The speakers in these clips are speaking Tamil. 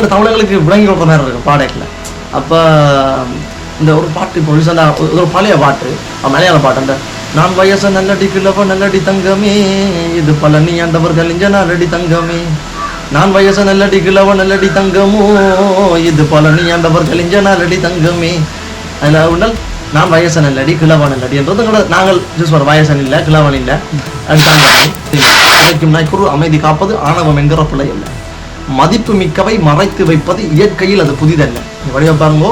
அவங்க தமிழர்களுக்கு விளங்கி கொடுக்குற மாதிரி இருக்கும் பாடத்தில் அப்போ இந்த ஒரு பாட்டு இப்போ ரீசெண்டாக ஒரு பழைய பாட்டு மலையாள பாட்டு அந்த நான் வயச நல்லடி கிழவ நல்லடி தங்கமே இது பழனி ஆண்டவர்கள் இஞ்ச நல்லடி தங்கமே. நான் வயச நல்லடி கிழவ நல்லடி தங்கமோ இது பழனி ஆண்டவர்கள் இஞ்ச நல்லடி தங்கமே. அதில் உடல் நான் வயச நல்லடி கிழவன் நல்லடி என்றது கூட நாங்கள் ஜூஸ் வர வயசன் இல்லை கிழவன் இல்லை அடித்தாங்க நாய்க்குரு அமைதி காப்பது ஆணவம் என்கிற பிள்ளை இல்லை மதிப்பு மிக்கவை மறைத்து வைப்பது இயற்கையில் அது புதிதல்ல. வழியாக வடிவ பாருங்கோ.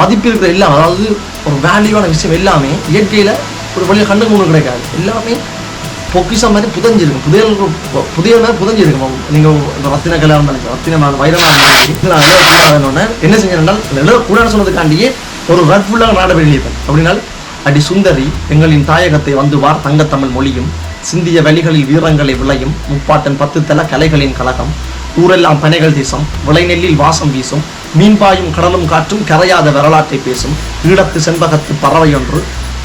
மதிப்பு இருக்கிற எல்லாம் அதாவது ஒரு வேல்யூவான விஷயம் எல்லாமே இயற்கையில் ஒரு வழியாக கண்டு கொண்டு கிடைக்காது. எல்லாமே பொக்கிஷம் மாதிரி புதஞ்சிருக்கும். புதையல் புதிய மாதிரி புதஞ்சிருக்கும். நீங்கள் இந்த ரத்தின கல்யாணம் நினைக்கிறேன் ரத்தின வைரமாக இருந்தாலும் என்ன செஞ்சால் சொன்னதுக்காண்டியே ஒரு ரெட் ஃபுல்லாக நாட வெளியிட்டேன் அப்படின்னால் அடி சுந்தரி எங்களின் தாயகத்தை வந்து வார் தங்கத்தமிழ் மொழியும் சிந்திய வழிகளில் வீரங்களை விளையும் முப்பாட்டன் பத்து தல கலைகளின் கழகம் ஊரெல்லாம் பனைகள் தேசம் விளைநெல்லில் வாசம் வீசும் மீன்பாயும் கடலும் காற்றும் கரையாத வரலாற்றை பேசும் ஈழத்து செண்பகத்து பறவை ஒன்று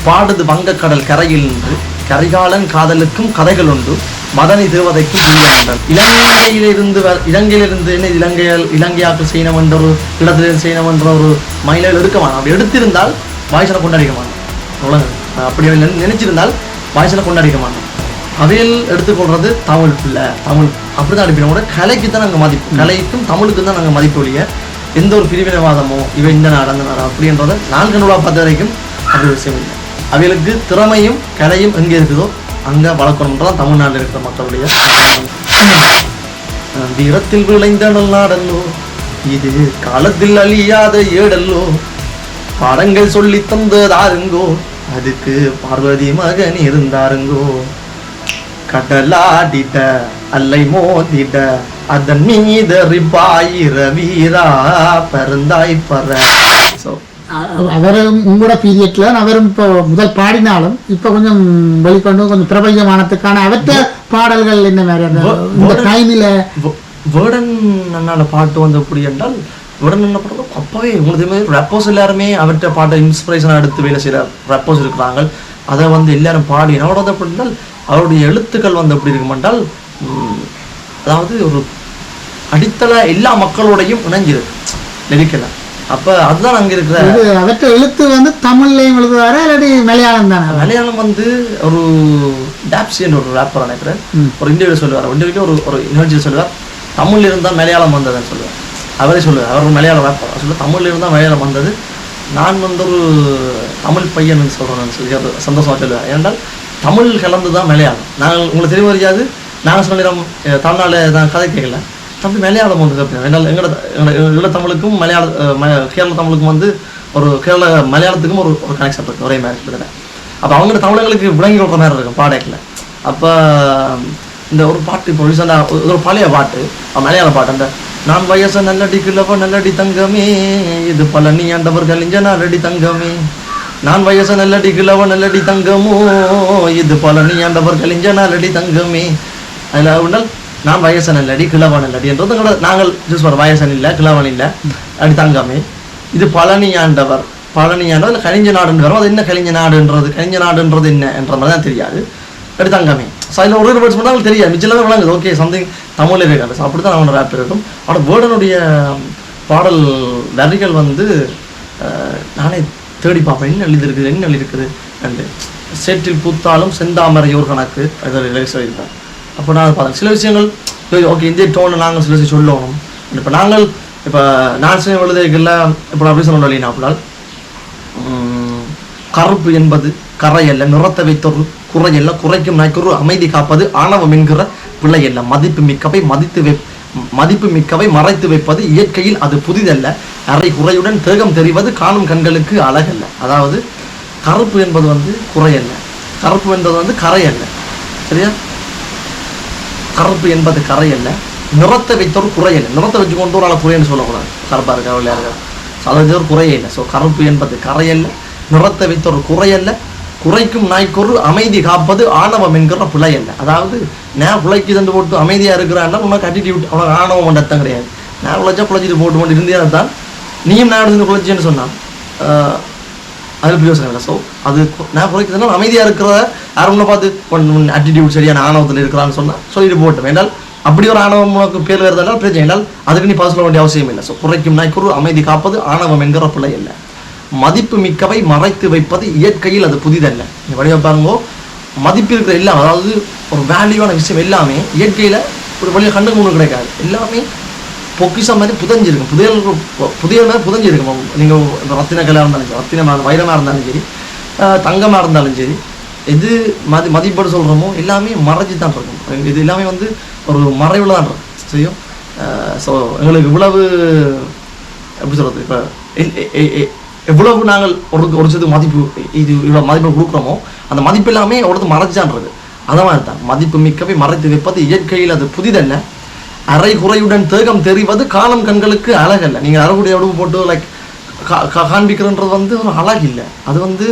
பாடுது வங்கக்கடல் கரையில் நின்று கரிகாலன் காதலுக்கும் கதைகள் உண்டு மதனி தேவதைக்கும் புரியமன்றன் இலங்கையிலிருந்து வ- இலங்கையிலிருந்து என்ன இலங்கையில் இலங்கையாக்கு செய்யணும் என்ற ஒரு இடத்திலிருந்து செய்யணும் என்ற ஒரு மயிலில் இருக்கமான அப்படி எடுத்திருந்தால் வாய்ஸனை கொண்டாடிக்க மாட்டோம் அப்படி நினை- நினைச்சிருந்தால் வாய்ஸனை கொண்டாடிக்க மாட்டோம் அவையில் எடுத்துக்கொள்றது தமிழ் பிள்ளை தமிழ் அப்படிதான் அனுப்பின கூட கலைக்கு தான் நாங்கள் மதிப்பு கலைக்கும் தமிழுக்கும் தான் நாங்கள் மதிப்பு ஒழிய எந்த ஒரு பிரிவினைவாதமோ இவன் இந்த நாடு அந்த நாடா அப்படின்றத நான்கு நூலா பார்த்த வரைக்கும் அப்படி ஒரு விஷயம் இல்லை அவைகளுக்கு திறமையும் கலையும் எங்கே இருக்குதோ அங்கே வளர்க்கணுன்றதான் தமிழ்நாட்டில் இருக்கிற மக்களுடைய வீரத்தில் விளைந்த நல்லாடல்லோ இது காலத்தில் அழியாத ஏடல்லோ பாடங்கள் சொல்லி தந்ததாருங்கோ அதுக்கு பார்வதி மகன் இருந்தாருங்கோ. கடலாடிட அல்லை மோதிட அதன் மீதறிப்பாயிர வீரா பருந்தாய் பற ஸோ அவரும் உங்களோட பீரியட்ல அவரும் இப்போ முதல் பாடினாலும் இப்போ கொஞ்சம் வெளிக்கொண்டு கொஞ்சம் பிரபஞ்சமானத்துக்கான அவற்ற பாடல்கள் என்ன மாதிரி? அந்த இந்த டைமில் வேர்டன் அண்ணால பாட்டு வந்து எப்படி என்றால் வேர்டன் அண்ணா பாட்டு அப்பவே உங்களுக்கு தெரியுமா ரப்போஸ் எல்லாருமே அவர்கிட்ட பாட்டை இன்ஸ்பிரேஷனாக எடுத்து வேலை செய்கிற ரப்போஸ் இருக்கிறாங்க. அதை வந்து எல்லாரும் பாடி என்னோட என்றால் அவருடைய எழுத்துக்கள் வந்து எப்படி இருக்கும் என்றால் உம், அதாவது ஒரு அடித்தள எல்லா மக்களோடையும் இணைஞ்சிருக்கு. லிரிக்கல. அப்ப அதுதான் அங்க இருக்கிற அவற்ற எழுத்து வந்து தமிழ்லையும் எழுதுவாரா இல்லாட்டி மலையாளம் தானே? மலையாளம் வந்து ஒரு டாப்சின்னு ஒரு ரேப்பர் நினைக்கிறேன். ஒரு இன்டர்வியூ சொல்லுவார். இன்டர்வியூ ஒரு ஒரு நிகழ்ச்சியில் சொல்லுவார். தமிழ்ல இருந்தா மலையாளம் வந்ததுன்னு சொல்லுவார். அவரே சொல்லுவார். அவர் ஒரு மலையாள ரேப்பர் சொல்லுவார் தமிழ்ல இருந்தா மலையாளம் வந்தது. நான் வந்து ஒரு தமிழ் பையன் சொல்றேன். சொல்லி அது சந்தோஷமா சொல்லுவார். ஏனென்றால் தமிழ் கலந்து தான் மலையாளம். நாங்கள் உங்களுக்கு தெரிய வரையாது நாங்கள் சொல்லிடுறோம் தமிழ்நாட்டில் நான் கதை கேட்கல. தம்பி மலையாளம் வந்து கேட்பேன் என்னால் எங்களோட எங்களோட தமிழுக்கும் மலையாள ம- கேரள தமிழுக்கும் வந்து ஒரு கேரள மலையாளத்துக்கும் ஒரு ஒரு கனெக்ஷன் இருக்குது ஒரே மாதிரி இருக்குது. அப்போ அவங்களோட தமிழர்களுக்கு விளங்கி கொடுக்குற மாதிரி இருக்கும் பாடத்தில் அப்போ இந்த ஒரு பாட்டு இப்போ ரீசெண்டாக ஒரு பழைய பாட்டு. மலையாள பாட்டு. அந்த நான் வயச நல்லடி கிழவ நல்லடி தங்கமே இது பழனி ஆண்டவர்கள் இஞ்ச நல்லடி தங்கமே நான் வயசு நல்லடி கிழவ நல்லடி தங்கமோ? இது பழனி ஆண்டவர் கலிஞ்ச நல்லடி தங்கமே. அதில் உண்டால் நான் வயசன் நல்லடி கிழவன் நல்லடி என்றது கூட நாங்கள் ஜூஸ் வர வயசன் இல்லை கிழவன் இல்லை அடி தங்கமே. இது பழனி ஆண்டவர் பழனி ஆண்டவர். இல்லை கலிஞ்ச நாடுன்னு வரும் அது என்ன கலிஞ்ச நாடுன்றது கலிஞ்ச நாடுன்றது என்ன என்ற மாதிரி தான் தெரியாது. அடி தங்கமே. ஸோ அதில் ஒரு வேர்ட்ஸ் மட்டும் தெரியாது. மிச்சம் விளங்குது. ஓகே சம்திங் தமிழில் இருக்காது ஸோ அப்படி தான் அவனோட ரேப் இருக்கும். அவனோட வேர்டனுடைய பாடல் வரிகள் வந்து நானே தேடி பார்ப்பேன். என்ன எழுதிருக்குது என்ன எழுதிருக்குது அண்டு சேற்றில் பூத்தாலும் செந்தாமரையோர் கணக்கு. அதில் சொல்லியிருப்பேன் அப்போ நான் அதை பார்த்தேன் சில விஷயங்கள் ஓகே இந்த டோனில் நாங்கள் சில விஷயம் சொல்லணும். இப்போ நாங்கள் இப்போ நான் செய்ய எழுதுல இப்போ அப்படி சொல்ல வழி அப்படினால் கருப்பு என்பது கரையல்ல நிறத்தை வைத்தொரு குறையல்ல குறைக்கும் நாய்க்குரு அமைதி காப்பது ஆணவம் என்கிற பிள்ளையல்ல மதிப்பு மிக்கவை மதித்து வை மதிப்பு மிக்கவை மறைத்து வைப்பது இயற்கையில் அது புதிதல்ல. அரை குறையுடன் தேகம் தெரிவது காணும் கண்களுக்கு அழகல்ல. அதாவது கருப்பு என்பது வந்து குறையல்ல. கருப்பு என்பது வந்து கரையல்ல. சரியா? கருப்பு என்பது கரையல்ல. நிறத்தை வைத்தோர் குறையல்ல. நிறத்தை வச்சு கொண்டு ஒரு ஆளை குறையன்னு சொல்லக்கூடாது. கருப்பாக இருக்கா வெள்ளையா இருக்கா? அதை அது ஒரு குறையே இல்லை ஸோ கருப்பு என்பது கரையல்ல. நிறத்தை வைத்தோர் குறையல்ல. குறைக்கும் நாய்க்கொரு அமைதி காப்பது ஆணவம் என்கிற பிழையல்ல. அதாவது நான் பிழைக்கு தண்டு போட்டு அமைதியாக இருக்கிறான்னா உனக்கு அட்டிடியூட் அவனுக்கு ஆணவம் கொண்டத்தான் கிடையாது. நான் பிழைச்சா பிழைச்சிட்டு போட்டு கொண்டு இருந்தே தான் நீயும் நான் இருந்து பிழைச்சேன்னு சொன்னான். அதில் பிரயோசனம் இல்லை. ஸோ அது நான் குறைக்கிறதுனால அமைதியாக இருக்கிற யாரும் பார்த்து ஆட்டிடியூட் சரியான ஆணவத்தில் இருக்கிறான்னு சொன்னால் சொல்லிட்டு போட்டோம். என்றால் அப்படி ஒரு ஆணவம் உனக்கு பேர் வருதெல்லாம் பிரச்சனை என்றால் அதுக்கு நீ பாஸ் சொல்ல வேண்டிய அவசியம் இல்லை. ஸோ குறைக்கும் நாய்க்குரு அமைதி காப்பது ஆணவம் என்கிற பிள்ளை இல்லை. மதிப்பு மிக்கவை மறைத்து வைப்பது இயற்கையில் அது புதிதல்ல. நீ வடிவ பாருங்கோ. மதிப்பு இருக்கிற எல்லாம் அதாவது ஒரு வேல்யூவான விஷயம் எல்லாமே இயற்கையில் ஒரு வழியை கண்டுக்கு முன்னு கிடைக்காது. எல்லாமே பொக்கிஷம் மாதிரி புதஞ்சிருக்கும். புதையல் புதிய மாதிரி புதஞ்சிருக்கும். நீங்கள் இப்போ ரத்தின கலையாக இருந்தாலும் சரி ரத்தின வைரமாக இருந்தாலும் சரி தங்கமாக இருந்தாலும் சரி எது மதி மதிப்பீடு சொல்கிறோமோ எல்லாமே மறைஞ்சி தான் இருக்கும். இது எல்லாமே வந்து ஒரு மறைவில் தான் இருக்கும். செய்யும் ஸோ எங்களுக்கு இவ்வளவு எப்படி சொல்கிறது இப்போ எவ்வளவு நாங்கள் ஒரு ஒரு சில மதிப்பு இது இவ்வளோ மதிப்பு கொடுக்குறோமோ அந்த மதிப்பு எல்லாமே ஒருத்தர் மறைச்சான்றது அதை மாதிரி தான். மதிப்பு மிக்கவே மறைத்து வைப்பது இயற்கையில் அது புதிதல்ல. அரை குறையுடன் தேகம் தெரிவது காலம் கண்களுக்கு அழகல்ல. நீங்கள் அரைக்குடைய அடுவு போட்டு லைக் காண்பிக்கிறன்றது வந்து ஒரு அழகு இல்லை அது வந்து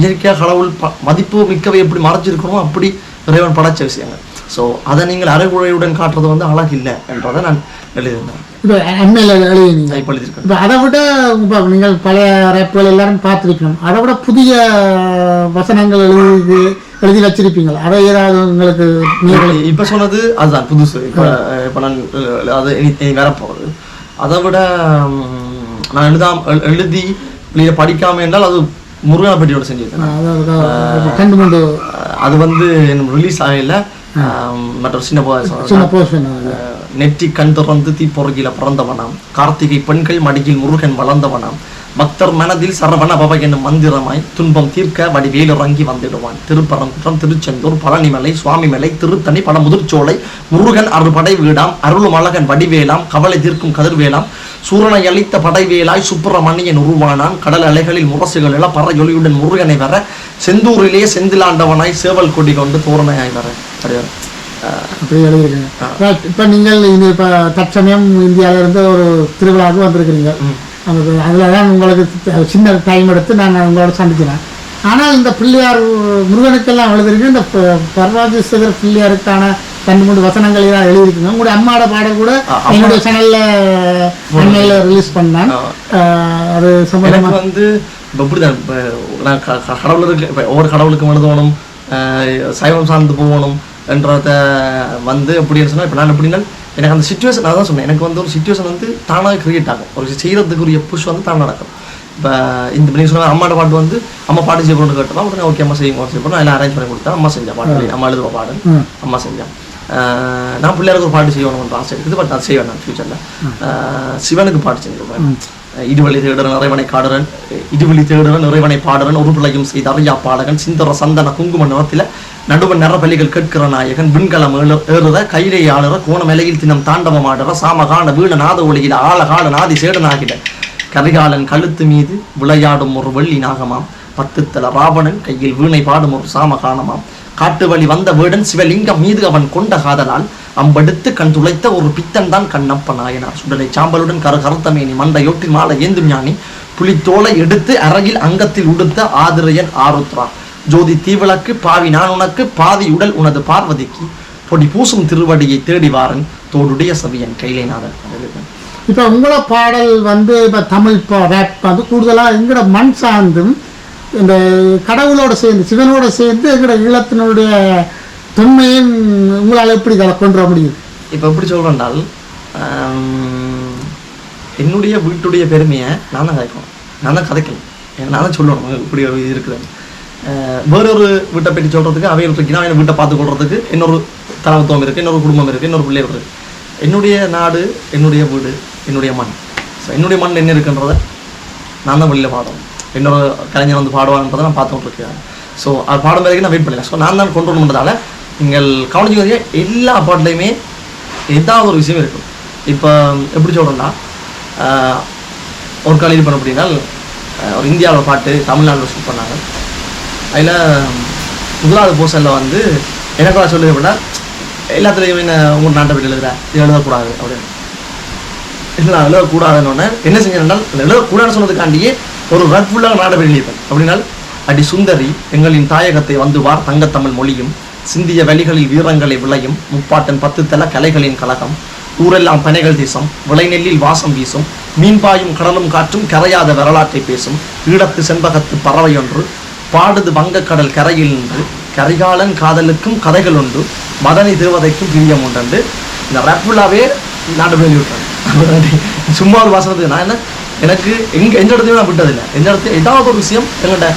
இயற்கையாக கடவுள் ப மதிப்பு மிக்கவை எப்படி மறைச்சிருக்கணுமோ அப்படி இறைவன் படைச்ச விஷயங்கள். ஸோ அதை நீங்கள் அரைகுறையுடன் காட்டுறது வந்து அழகு இல்லை என்றதை நான் எழுதியிருந்தேன். இப்போ அண்மையில் எழுதினீங்க இப்போ எழுதியிருக்கேன். இப்போ அதை விட இப்போ நீங்கள் பழைய ரேப்புகள் எல்லாரும் பார்த்துருக்கணும். அதை விட புதிய வசனங்கள் எழுதி எழுதி வச்சிருப்பீங்களா? அதை ஏதாவது உங்களுக்கு இப்ப சொன்னது அதுதான் புதுசு. இப்ப இப்ப நான் அது இனி வரப்போகுது. அதை விட நான் எழுதாம எழு- எழுதி வெளியில படிக்காம என்றால் அது முருகனை பற்றியோட செஞ்சிருக்கேன் அது வந்து ரிலீஸ் ஆகல. மற்ற சின்ன நெற்றி கண் திறந்து தீப்பொறுகில பிறந்தவனாம் கார்த்திகை பெண்கள் மடியில் முருகன் வளர்ந்தவனாம் பக்தர் மனதில் சரவண பவ என்னும் மந்திரமாய் துன்பம் தீர்க்க வடிவேல் இறங்கி வந்திடுவான் திருப்பரங்குன்றம் திருச்செந்தூர் பழனிமலை சுவாமிமலை திருத்தணி பல முதிர்ச்சோலை முருகன் அறுபடை வீடாம் அருளும் அழகன் வடிவேலாம் கவலை தீர்க்கும் கதிர்வேலாம் சூரனை அளித்த படைவேலாய் சுப்பிரமணியன் உருவானான் கடல் அலைகளில் முரசுகள் எழ பறையொலியுடன் முருகனை வர செந்தூரிலே செந்திலாண்டவனாய் சேவல் கொடி கொண்டு தோரணையாய் வர அப்படி எழுதியிருக்கீங்க. இப்போ நீங்கள் இது இப்போ தற்சமயம் இந்தியாவில இருந்து ஒரு திருவிழாவுக்கு வந்திருக்கிறீங்க. அந்த அதில் தான் உங்களுக்கு சின்ன டைம் எடுத்து நான் உங்களோட சந்திக்கிறேன் ஆனால் இந்த பிள்ளையார் முருகனுக்கெல்லாம் எழுதிருக்கு இந்த பரராஜேஸ்வரர் பிள்ளையாருக்கான ரெண்டு மூணு வசனங்கள் ஏதாவது எழுதியிருக்குங்க உங்களுடைய அம்மாவோட பாடல் கூட என்னுடைய சேனலில் அண்மையில் ரிலீஸ் பண்ணேன். அது சம்பந்தமாக வந்து இப்போ இப்படிதான். இப்போ நான் க- க- கடவுளுக்கு இப்போ ஒவ்வொரு கடவுளுக்கும் எழுதணும் சைவம் சார்ந்து போகணும் என்றத வந்து எப்படின்னு சொன்னால் இப்போ நான் எப்படின்னா எனக்கு அந்த சுச்சுவேஷன் நான் தான் சொன்னேன். எனக்கு வந்து ஒரு சுச்சுவேஷன் வந்து தானாக கிரியேட் ஆகும். ஒரு செய்கிறதுக்குரிய புஷ் வந்து தானாக நடக்கும். இப்போ இந்த நீங்கள் சொன்ன அம்மாட்ட பாட்டு வந்து அம்மா பாட்டு செய்ய போகணும்னு கேட்டோம் உடனே ஓகே அம்மா செய்யுங்க செய்ய எல்லாம் அரேஞ்ச் பண்ணி கொடுத்தா அம்மா செஞ்சா பாட்டு அம்மா எழுதுவ பாடு. அம்மா செஞ்சான் நான் பிள்ளையாருக்கு ஒரு பாட்டு செய்யணும்னு ஆசை இருக்குது பட் நான் செய்வேன் நான் ஃபியூச்சரில் சிவனுக்கு பாட்டு செஞ்சிருப்பேன் இதுவழி தேடுறன் இறைவனை காடுறன் இதுவழி தேடுறன் இறைவனை பாடுறன் ஒரு பிள்ளையும் செய்த அறியா பாடகன் சிந்தர சந்தன குங்கும நிறத்தில நடுவன் நரபலிகள் கேட்கிற நாயகன் விண்கலம் ஏழு- ஏறுற ஆளுற கோணமலையில் தினம் தாண்டவம் ஆடுற சாமகான வீண நாத ஒளியில ஆழகால நாதி சேடனாகிட. கரிகாலன் கழுத்து மீது விளையாடும் ஒரு வெள்ளி நாகமாம் பத்துத்தல ராவணன் கையில் வீணை பாடும் ஒரு சாமகானமாம். காட்டு வழி வந்த வேடன் சிவலிங்கம் மீது அவன் கொண்ட காதலால் அம்பெடுத்து கண் துளைத்த ஒரு பித்தன் தான் கண்ணப்ப நாயனார் சுடலை சாம்பலுடன் கரு கருத்தமேனி மண்டையொட்டி மாலை ஏந்தும் ஞானி புலித்தோலை எடுத்து அறையில் அங்கத்தில் உடுத்த ஆதிரையன் ஆருத்ரா. ஜோதி தீவிளக்கு பாவி நான் உனக்கு பாதி உடல் உனது பார்வதிக்கு. பொடி பூசும் திருவடியை தேடி வாரன் தோடுடைய சவியன் கைலைநாதன். இப்போ உங்களோட பாடல் வந்து இப்போ தமிழ் ரேப் வந்து கூடுதலாக எங்களோட மண் சார்ந்தும் இந்த கடவுளோட சேர்ந்து சிவனோட சேர்ந்து எங்களோட ஈழத்தினுடைய தொன்மையும் உங்களால் எப்படி அதை கொண்டு வர முடியும்? இப்போ எப்படி சொல்கிறேன்னால் என்னுடைய வீட்டுடைய பெருமையை நான் தான் கதைக்கணும். நான் தான் கதைக்கணும். நான் தான் சொல்லணும் இப்படி ஒரு இது இருக்குதுன்னு வேறொரு வீட்டை பற்றி சொல்கிறதுக்கு அவையில் இருக்குன்னா அவன் வீட்டை பார்த்து கொள்றதுக்கு இன்னொரு தலைவத்துவம் இருக்குது இன்னொரு குடும்பம் இருக்குது இன்னொரு பிள்ளை இருக்குது என்னுடைய நாடு என்னுடைய வீடு என்னுடைய மண். ஸோ என்னுடைய மண் என்ன இருக்குன்றதை நான் தான் வெளியில் பாடணும் இன்னொரு கலைஞர் வந்து பாடுவாங்கன்றதை நான் பார்த்துட்டு இருக்கேன். ஸோ அது பாடும் வரைக்கும் நான் வெயிட் பண்ணல. ஸோ நான் தான் கொண்டு வரணுன்றதால நீங்கள் வரைய எல்லா பாட்டுலையுமே ஏதாவது ஒரு விஷயம் இருக்கும். இப்போ எப்படி சொல்கிறேன்னா ஒரு கால் இது பண்ண அப்படின்னா ஒரு இந்தியாவில் பாட்டு தமிழ்நாட்டில் ஷூட் பண்ணாங்க. அதில் முதலாவது போர்ஷனில் வந்து எனக்கு சொல்லுது அப்படின்னா எல்லாத்துலேயுமே என்ன உங்கள் நாட்டை பற்றி எழுதுற இது எழுதக்கூடாது அப்படின்னு. இல்லை நான் எழுதக்கூடாதுன்னு என்ன செஞ்சேன்னால் எழுதக்கூடாதுன்னு சொன்னதுக்காண்டியே ஒரு ரட் நாடவெளியவன் அப்படின்னால் அடி சுந்தரி எங்களின் தாயகத்தை வந்து வார் தங்கத்தமிழ் மொழியும் சிந்திய வழிகளில் வீரங்களை விளையும் முப்பாட்டன் பத்து தல கலைகளின் கழகம் ஊரெல்லாம் பனைகள் தேசம் விளைநெல்லில் வாசம் வீசும் மீன்பாயும் கடலும் காற்றும் கரையாத வரலாற்றை பேசும் ஈழத்து செண்பகத்து பறவை ஒன்று பாடுது வங்கக்கடல் கரையில் நின்று கரிகாலன் காதலுக்கும் கதைகள் உண்டு மதனி தேவதைக்கும் பிரியம் உண்டு இந்த ரப்புலாவே நாடு வெளியிட்டாங்க சும்மா ஒரு வாசனத்துக்கு நான் என்ன? எனக்கு எங்க எந்த இடத்தையும் நான் விட்டதில்லை எந்த இடத்துல ஏதாவது ஒரு விஷயம் எங்கள்கிட்ட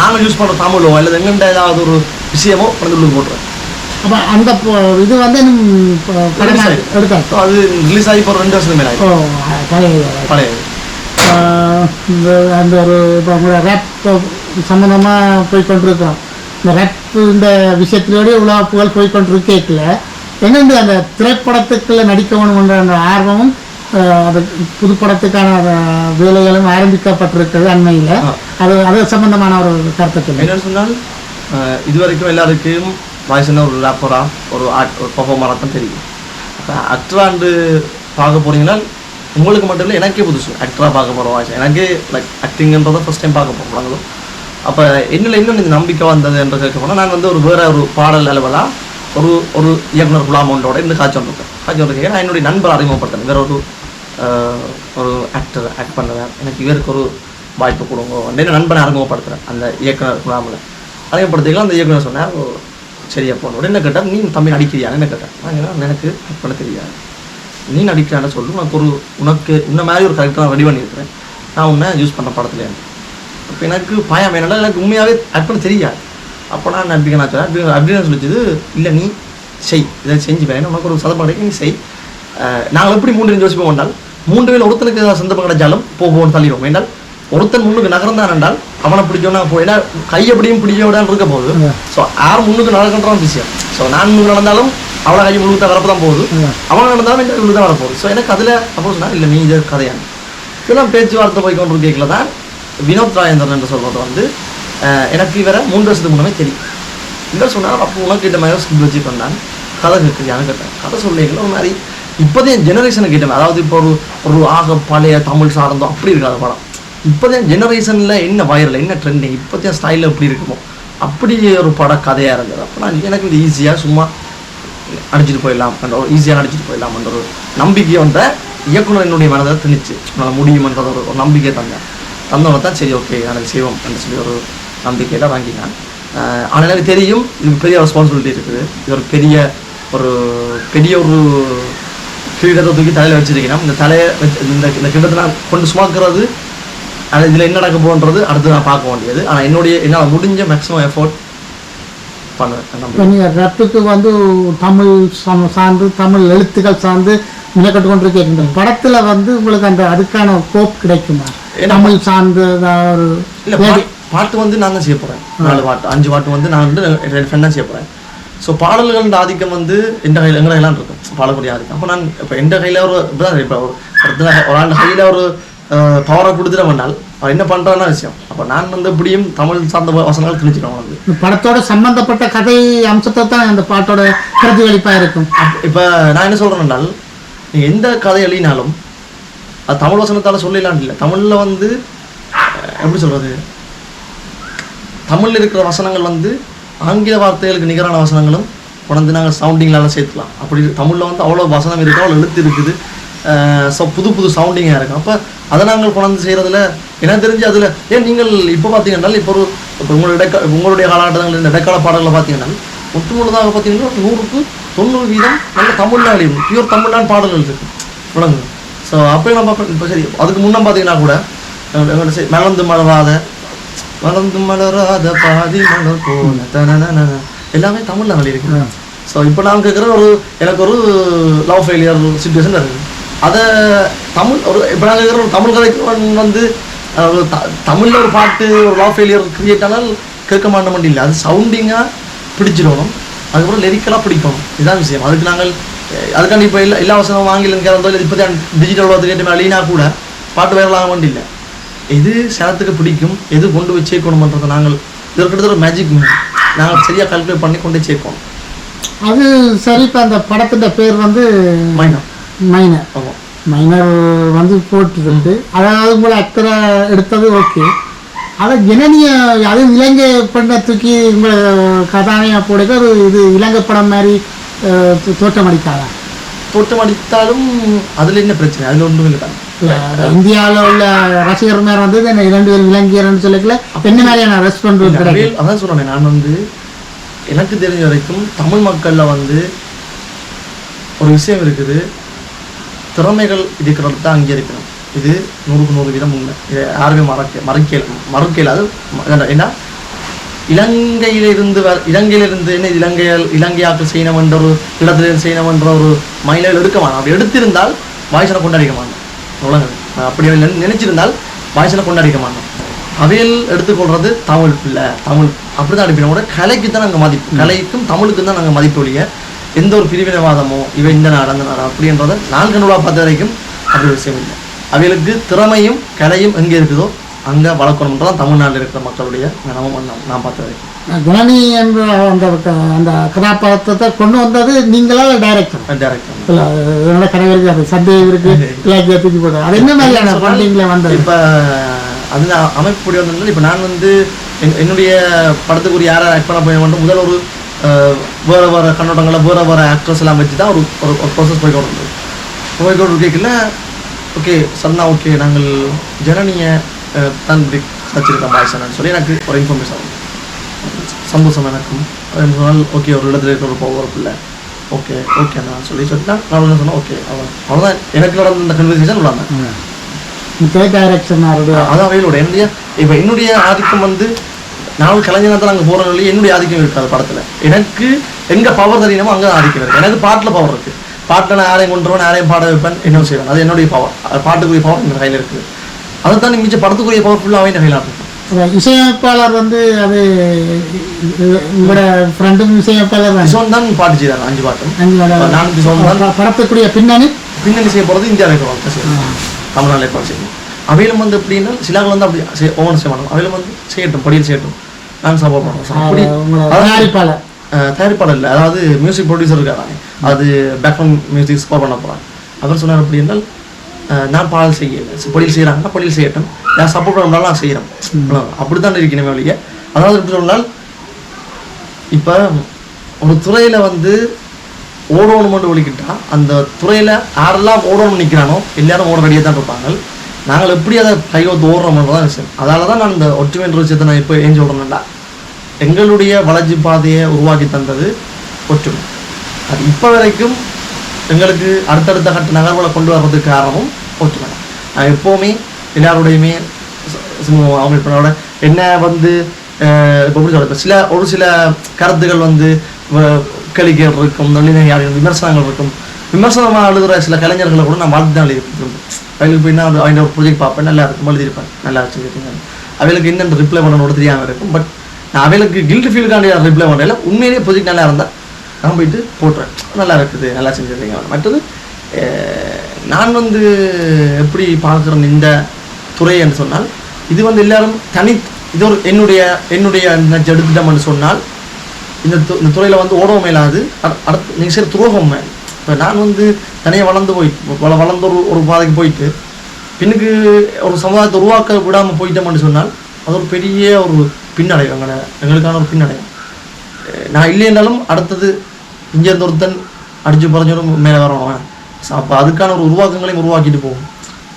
நாங்கள் யூஸ் பண்ணுற தமிழோ அல்லது எங்கள்கிட்ட ஏதாவது ஒரு விஷயமோ உள்ள போட்டுருவேன். அப்ப அந்த இது வந்து அது ரிலீஸ் ஆகி இப்போ ரெண்டு வருஷத்துக்கு மேலே. பழைய பழைய இந்த அந்த ஒரு இப்போ உங்களோட ரேப் சம்மந்தமாக போய் கொண்டிருக்கிறோம். இந்த ரேப் இந்த விஷயத்திலோடய இவ்வளோ புகழ் போய் கொண்டிருக்கேக்கல எங்கேருந்து அந்த திரைப்படத்துக்குள்ள நடிக்க வேணுமென்ற அந்த ஆர்வமும் அது புதுப்படத்துக்கான வேலைகளும் ஆரம்பிக்கப்பட்டிருக்கிறது அண்மையில். அது அது சம்பந்தமான ஒரு கருத்தை என்னன்னு சொன்னால் இதுவரைக்கும் எல்லாருக்கும் வாய்ஸ்னா ஒரு ரேப்பரா ஒரு ஆர்ட் ஒரு பர்ஃபார்மராக தான் தெரியும். அப்போ ஆக்டராண்டு பார்க்க போறீங்கன்னா உங்களுக்கு மட்டும் இல்லை எனக்கே புதுசு. ஆக்டராக பார்க்க போகிற வாய்ஸ் எனக்கே லைக் ஆக்டிங்கன்றதை ஃபஸ்ட் டைம் பார்க்க போகிறோம் அப்போ என்னில் இன்னும் இந்த நம்பிக்கை வந்தது என்று கேட்க போனால் நான் வந்து ஒரு வேற ஒரு பாடல் அளவலாக ஒரு ஒரு இயக்குனர் குலாமோண்டோட இந்த காட்சி வந்திருக்கேன். காட்சி வந்திருக்கேன். நான் என்னுடைய நண்பர் அறிமுகப்படுத்தேன் வேற ஒரு ஒரு ஆக்டர் ஆக்ட் பண்ணுவேன் எனக்கு இவருக்கு ஒரு வாய்ப்பு கொடுங்க. அப்படின்னு நண்பனை அறிமுகப்படுத்துகிறேன் அந்த இயக்குனர் குலாமில் அறிமுகப்படுத்திக்கலாம் அந்த இயக்குனர் சொன்னார் "ஓ, சரியா போகணும். என்ன கேட்டால் நீ தம்பி நடிக்கிறியான்னு என்ன கேட்டேன் நான் எனக்கு ஆக்ட் பண்ண தெரியாது. நீ நடிக்கிறான்னு சொல்லி உனக்கு ஒரு உனக்கு இந்த மாதிரி ஒரு கரெக்டாக ரெடி பண்ணியிருக்கிறேன். நான் உன்னை யூஸ் பண்ண படத்துல அப்போ எனக்கு பயம் வேணால எனக்கு உண்மையாகவே ஆக்ட் பண்ண தெரியாது. அப்போ நான் நம்பிக்கை நான் சொன்னேன் அப்படி அப்படின்னு சொல்லிச்சது இல்லை நீ செய். இதை செஞ்சு வேணும் உனக்கு ஒரு சந்தர்ப்பம் நீ செய். நாங்கள் எப்படி மூன்று ரெண்டு யோசிப்போம் கொண்டால் மூன்று பேர் ஒருத்தனுக்கு ஏதாவது சந்தர்ப்பம் கிடைச்சாலும் போவோம்னு தள்ளிடுவோம் என்றால் ஒருத்தன் முன்னுக்கு நகர்ந்தான் என்றால் அவனை பிடிச்சோன்னா ஏன்னா கை எப்படியும் பிடிச்சோட இருக்க போகுது. ஸோ யார் முன்னுக்கு நடக்கின்றான் விஷயம். ஸோ நான் முன்னுக்கு நடந்தாலும் அவளை கை முழுக்க வரப்பு தான் போகுது. அவன் நடந்தாலும் இந்த முழுக்க தான் வரப்போகுது. ஸோ எனக்கு அதில் அப்போ சொன்னா இல்லை நீ இது கதையான. இதெல்லாம் பேச்சுவார்த்தை போய் கொண்டு கேட்கல தான் வினோத் ராஜேந்திரன் என்று சொல்றது வந்து எனக்கு இவரை மூன்று வருஷத்துக்கு முன்னமே தெரியும். இவர் சொன்னார் அப்போ உனக்கு இந்த மாதிரி ஸ்கில் வச்சு பண்ணான் கதை கேட்குறியான்னு கேட்டேன். கதை சொல்லிக்கல ஒரு மாதிரி இப்போதைய ஜெனரேஷனுக்கு கேட்டேன் அதாவது இப்போ ஒரு ஒரு ஆக பழைய தமிழ் சார்ந்தோ அப்படி இருக்காது படம். இப்போதைய ஜெனரேஷனில் என்ன வைரல் என்ன ட்ரெண்டிங் இப்போதைய ஸ்டைலில் எப்படி இருக்குமோ அப்படி ஒரு பட கதையாக இருந்தது. அப்போ நான் எனக்கு இது ஈஸியாக சும்மா அடிச்சுட்டு போயிடலாம் என்ற ஒரு ஈஸியாக அடிச்சுட்டு போயிடலாம் என்ற ஒரு நம்பிக்கை வந்த இயக்குனர் என்னுடைய மனதை திணிச்சு நான் முடியுமன்றத ஒரு ஒரு நம்பிக்கை தந்தேன் தந்தவன் தான் சரி ஓகே எனக்கு செய்வோம் என்று சொல்லி ஒரு நம்பிக்கையில் வாங்கினான். ஆனால் எனக்கு தெரியும் இது பெரிய ரெஸ்பான்சிபிலிட்டி இருக்குது. இது ஒரு பெரிய ஒரு பெரிய ஒரு கிரீடத்தை தூக்கி தலையில் வச்சிருக்கேன் இந்த தலையை இந்த இந்த கிரீடத்தை நான் கொண்டு சுமக்கிறது அது இதில் என்ன நடக்க போன்றது அடுத்து நான் பார்க்க வேண்டியது. ஆனால் என்னுடைய என்னால் முடிஞ்ச மேக்ஸிமம் எஃபோர்ட் பண்ணுவேன். நீங்கள் ரப்புக்கு வந்து தமிழ் சார்ந்து தமிழ் எழுத்துக்கள் சார்ந்து நிலக்கட்டு கொண்டிருக்கீங்க இந்த படத்தில் வந்து உங்களுக்கு அந்த அதுக்கான கோப் கிடைக்குமா? தமிழ் சார்ந்து ஒரு இல்ல பாட்டு வந்து நான் தான் செய்ய போறேன். நாலு பாட்டு அஞ்சு பாட்டு வந்து நான் வந்து ரெண்டு ஃப்ரெண்ட் தான் செய்ய போறேன். ஸோ பாடல்களோட ஆதிக்கம் வந்து எந்த கையில் எங்க கையிலாம் இருக்கும். பாடக்கூடிய ஆதிக்கம். அப்போ நான் இப்போ எந்த கையில் ஒரு இப்போதான் இப்போ ஒரு ஆள் கையில் ஒரு பவரை கொடுத்துட்டு பண்ணால் அவர் என்ன பண்ணுறான்னா விஷயம். அப்போ நான் வந்து எப்படியும் தமிழ் சார்ந்த வசனங்கள் திணிச்சிடும் இந்த படத்தோட சம்பந்தப்பட்ட கதை அம்சத்தை தான் அந்த பாட்டோட பிரதிபலிப்பாக இருக்கும். இப்போ நான் என்ன சொல்கிறேன்னால் நீ எந்த கதை எழுதினாலும் அது தமிழ் வசனத்தால் சொல்லலான்னு இல்லை. தமிழில் வந்து எப்படி சொல்கிறது தமிழில் இருக்கிற வசனங்கள் வந்து ஆங்கில வார்த்தைகளுக்கு நிகரான வசனங்களும் கொண்டு நாங்கள் சவுண்டிங்லாம் சேர்த்துலாம் அப்படி தமிழில் வந்து அவ்வளோ வசனம் இருக்குது அவ்வளோ எழுத்து இருக்குது. ஸோ புது புது சவுண்டிங்காக இருக்கும். அப்போ அதை நாங்கள் கொண்டாந்து செய்கிறதுல எனக்கு தெரிஞ்சு அதில்? ஏன் நீங்கள் இப்போ பார்த்தீங்கன்னா இப்போ ஒரு இப்போ உங்களுடைய உங்களுடைய காலகட்டங்கள் இந்த இடைக்கால பாடல்களை பார்த்தீங்கன்னா ஒட்டுமுழுதாக பார்த்தீங்கன்னா நூறுக்கு தொண்ணூறு வீதம் நல்ல தமிழ்நாடு பியூர் தமிழ்நாடு பாடல்கள் இருக்கு. விளங்கு ஸோ அப்போ நம்ம இப்போ சரி அதுக்கு முன்னே பார்த்தீங்கன்னா கூட சரி, மலர்ந்து மலராத மலர்ந்து மலராத பாதி மலர் போல. தனனனன. எல்லாமே தமிழ்ல எழுதியிருக்கு ஸோ இப்போ நான் கேட்குற ஒரு எனக்கு ஒரு லவ் ஃபெயிலியர் சுச்சுவேஷன் இருக்குது அதை தமிழ் ஒரு இப்போ நான் கேட்குற ஒரு தமிழ் கதைக்கு வந்து ஒரு த தமிழில் ஒரு பாட்டு ஒரு லவ் ஃபெயிலியர் கிரியேட் ஆனால் கேட்க மாட்டோம் இல்லை. அது சவுண்டிங்காக பிடிச்சிடணும். அதுக்கப்புறம் லெரிக்கலாக பிடிக்கணும் இதுதான் விஷயம். அதுக்கு நாங்கள் அதுக்காண்டி இப்போ எல்லா எல்லா வசனம் ஆங்கிலம் கேட்கறதோ இல்லை இப்போ தான் டிஜிட்டல் உலகத்துக்கு ஏற்ற அழினா கூட பாட்டு வைரலாக வேண்டியில்லை எது சனத்துக்கு பிடிக்கும் எது கொண்டு போய் சேர்க்கணுமன்றதை நாங்கள் இது ஒரு கிட்டத்தட்ட மேஜிக் நாங்கள் சரியாக கால்குலேட் பண்ணி கொண்டு போய் சேர்க்கணும் அது சரி இப்போ அந்த படத்தோட பேர் வந்து மைனா மைனர் ஆமாம் மைனர் வந்து போட்டுருந்து அதாவது உங்களை அக்கறை எடுத்தது ஓகே. அதை ஜனனிய அது இலங்கை பெண்ணை தூக்கி உங்களை கதாநாயகா போடுக்க ஒரு இது இலங்கை படம் மாதிரி தோற்றம் அடிக்காதா தோட்டம் அடித்தாலும் அதில் என்ன பிரச்சனை? அதில் ஒன்றும் இல்லை தானே இந்தியாவில் உள்ள ரசிகர் மேல வந்து இந்த இரண்டு பேர் இலங்கையர்னு சொல்லக்கல என்ன மாதிரியான அவையில் அதான் சொன்னேன் நான் வந்து எனக்கு தெரிஞ்ச வரைக்கும் தமிழ் மக்களில் வந்து ஒரு விஷயம் இருக்குது. திறமைகள் இருக்கிறது தான் அங்கீகரிக்கணும் இது நூறுக்கு நூறு வீதம் உண்மை. இதை யாருமே மறக்க மறக்க மறுக்க இல்லாத ஏன்னா இலங்கையிலிருந்து வர இலங்கையிலிருந்து என்ன இலங்கையால் இலங்கையில் இலங்கையாக்கள் செய்யணும் என்ற ஒரு இடத்துல செய்யணும் என்ற ஒரு மைண்டில் எடுக்க மாட்டோம் அப்படி எடுத்திருந்தால் வாய்ஸனை கொண்டாடிக்க மாட்டோம் உலகம் அப்படி நினை- நினைச்சிருந்தால் வாய்ஸனை கொண்டாடிக்க மாட்டோம் அவையில் எடுத்துக்கொள்றது தமிழ் இல்லை தமிழ். அப்படி தான் அனுப்பின கூட கலைக்கு தான் நாங்கள் மதிப்பு. கலைக்கும் தமிழுக்கும் தான் நாங்கள் மதிப்பு ஒழிய எந்த ஒரு பிரிவினைவாதமோ இவன் இந்த நாடு அந்த நாடு அப்படின்றத நான் கண்டுலா பார்த்த வரைக்கும் அப்படி விஷயம் இல்லை. அவைகளுக்கு திறமையும் கலையும் எங்கே இருக்குதோ அங்கே வளர்க்கணுன்றதான் தமிழ்நாட்டில் இருக்கிற மக்களுடைய நிலமும் நான் பார்த்த வரைக்கும் குணனி என்ற அந்த அந்த கதாபாத்திரத்தை கொண்டு வந்தது நீங்களா டைரக்டர் டேரக்டர் இல்ல அதனால கடைகளுக்கு அது சந்தேகம் இருக்கு இலக்கிய தூக்கி போடுறது அது என்ன மாதிரியான ஃபண்டிங்ல வந்தது? இப்போ அது அமைப்புப்படி வந்ததுனால இப்போ நான் வந்து என்- என்னுடைய படத்துக்குரிய யாரை ஆக்ட் பண்ண போய் மட்டும் முதல் ஒரு வேற வேற கண்ணோட்டங்களை வேற வேற ஆக்ட்ரஸ் எல்லாம் வச்சு தான் ஒரு ஒரு ப்ராசஸ் போய் கொண்டு வந்தது. கேட்கல ஓகே சொன்னா ஓகே நாங்கள் ஜனனியை தான் இப்படி வச்சிருக்கோம் பாய்சனான்னு சொல்லி எனக்கு ஒரு இன்ஃபர்மேஷன் சந்தோஷம் எனக்கும் சொன்னால் ஓகே ஒரு இடத்துல இருக்கிற போகிற பிள்ளை ஓகே ஓகே நான் சொல்லி சொல்லிட்டா நான் என்ன சொன்னேன் ஓகே அவ்வளோ அவ்வளோதான் எனக்கு நடந்த இந்த கன்வர்சேஷன் விடாமல் இப்போ டைரக்ஷன் அதான் அவைகளோட என்னுடைய இப்போ என்னுடைய ஆதிக்கம் வந்து நான் கலைஞனா தான் அங்கே போகிற வழி என்னுடைய ஆதிக்கம் இருக்காது படத்தில் எனக்கு எங்கே பவர் தெரியணுமோ அங்கே ஆதிக்கம் இருக்கு எனக்கு பாட்டில் பவர் இருக்கு பாட்டில் நான் யாரையும் கொண்டுருவேன் யாரையும் பாட வைப்பேன் என்ன செய்வேன் அது என்னுடைய பவர் பாட்டுக்குரிய பவர் எங்கள் கையில் இருக்குது அதை தான் மிச்ச படத்துக்குரிய பவர் ஃபுல்லாக அவங்க கையில் இருக்கு அப்ப இசையமைப்பாளர் வந்து அது உங்களோட ஃப்ரெண்டும் இசையமைப்பாளர் தான். கிஷோன் தான் பாட்டு செய்தார் அஞ்சு பாட்டும் அஞ்சு நானும் கிஷோன் தான். ப- படத்துக்குரிய பின்னணி? பின்னணி செய்ய போகிறது இந்தியாவில் தமிழ்நாட்டில் இப்போ செய்யணும் அவையிலும் வந்து எப்படின்னா சிலாக்கள் வந்து அப்படி ஓவன் செய்ய மாட்டோம் அவையிலும் வந்து செய்யட்டும் படியில் செய்யட்டும். நான் சப்போர்ட் பண்ணுறோம் அப்படி தயாரிப்பாளர். தயாரிப்பாளர் இல்லை. அதாவது மியூசிக் ப்ரொடியூசர் இருக்காங்க அது பேக்ரவுண்ட் மியூசிக் ஸ்கோர் பண்ண போகிறாங்க அவர் சொன்னார் அப்படி என்றால் நான் பாடல் செய்யலை பொடியில் செய்கிறாங்கன்னா பொடியில் செய்யட்டும். நான் சப்போர்ட் பண்ணாலும் நான் செய்கிறேன் அப்படி தான் இருக்கணுமே வழிய அதாவது எப்படி சொன்னால் இப்போ ஒரு துறையில் வந்து ஓடணும் மட்டும் ஒழிக்கிட்டா அந்த துறையில் யாரெல்லாம் ஓடணும் நிற்கிறானோ எல்லாரும் ஓட ரெடியாக தான் இருப்பாங்க நாங்கள் எப்படி அதை கையோத்து ஓடுறோம்ன்றதான் விஷயம். அதனால தான் நான் இந்த ஒற்றுமைன்ற விஷயத்தை நான் இப்போ ஏன் சொல்கிறேன்னா எங்களுடைய வளர்ச்சி பாதையை உருவாக்கி தந்தது ஒற்றுமை. அது இப்போ வரைக்கும் எங்களுக்கு அடுத்தடுத்த கட்ட நகர்வுகளை கொண்டு வர்றதுக்கு காரணமும் ஓகே மேடம் நான் எப்போவுமே எல்லாரோடையுமே அவங்க இப்போட என்ன வந்து இப்போ எப்படி இப்போ சில ஒரு சில கருத்துகள் வந்து வ- இருக்கும் நளினையாளர்கள் விமர்சனங்கள் இருக்கும். விமர்சனமாக எழுதுகிற சில கலைஞர்களை கூட நான் வாழ்த்து தான் எழுதியிருப்பேன் அவங்களுக்கு போய் நான் அவங்க ஒரு ப்ரொஜெக்ட் பார்ப்பேன் நல்லா இருக்கும் எழுதியிருப்பேன். நல்லா வச்சுருக்கீங்க அவங்களுக்கு என்னென்ன ரிப்ளை பண்ணணும் தெரியாமல் இருக்கும். பட் நான் அவளுக்கு கில்ட் ஃபீல்காண்டி ரிப்ளை பண்ணல. உண்மையிலேயே ப்ரொஜெக்ட் நல்லா இருந்தால் நான் போயிட்டு போட்டுறேன். நல்லா இருக்குது நல்லா செஞ்சுருக்கீங்க. மற்றது நான் வந்து எப்படி பார்க்குறேன் இந்த துறை என்று சொன்னால் இது வந்து எல்லாரும் தனி இது ஒரு என்னுடைய என்னுடைய நினைச்சு என்று சொன்னால் இந்த து- இந்த துறையில் வந்து ஓடவும் மேலாது அடுத்து நீங்கள் சரி துரோகம் மேல். இப்போ நான் வந்து தனியாக வளர்ந்து போய் வள வளர்ந்த ஒரு ஒரு பாதைக்கு போயிட்டு பின்னுக்கு ஒரு சமுதாயத்தை உருவாக்க விடாமல் போயிட்டோம்னு சொன்னால் அது ஒரு பெரிய ஒரு பின்னடைவு எங்களை எங்களுக்கான ஒரு பின்னடைவு. நான் இல்லை என்றாலும் அடுத்தது இங்கேருந்து ஒருத்தன் அடிச்சு பறஞ்சோடும் மேலே வரணும். ஸோ அப்போ அதுக்கான ஒரு உருவாக்கங்களையும் உருவாக்கிட்டு போகும்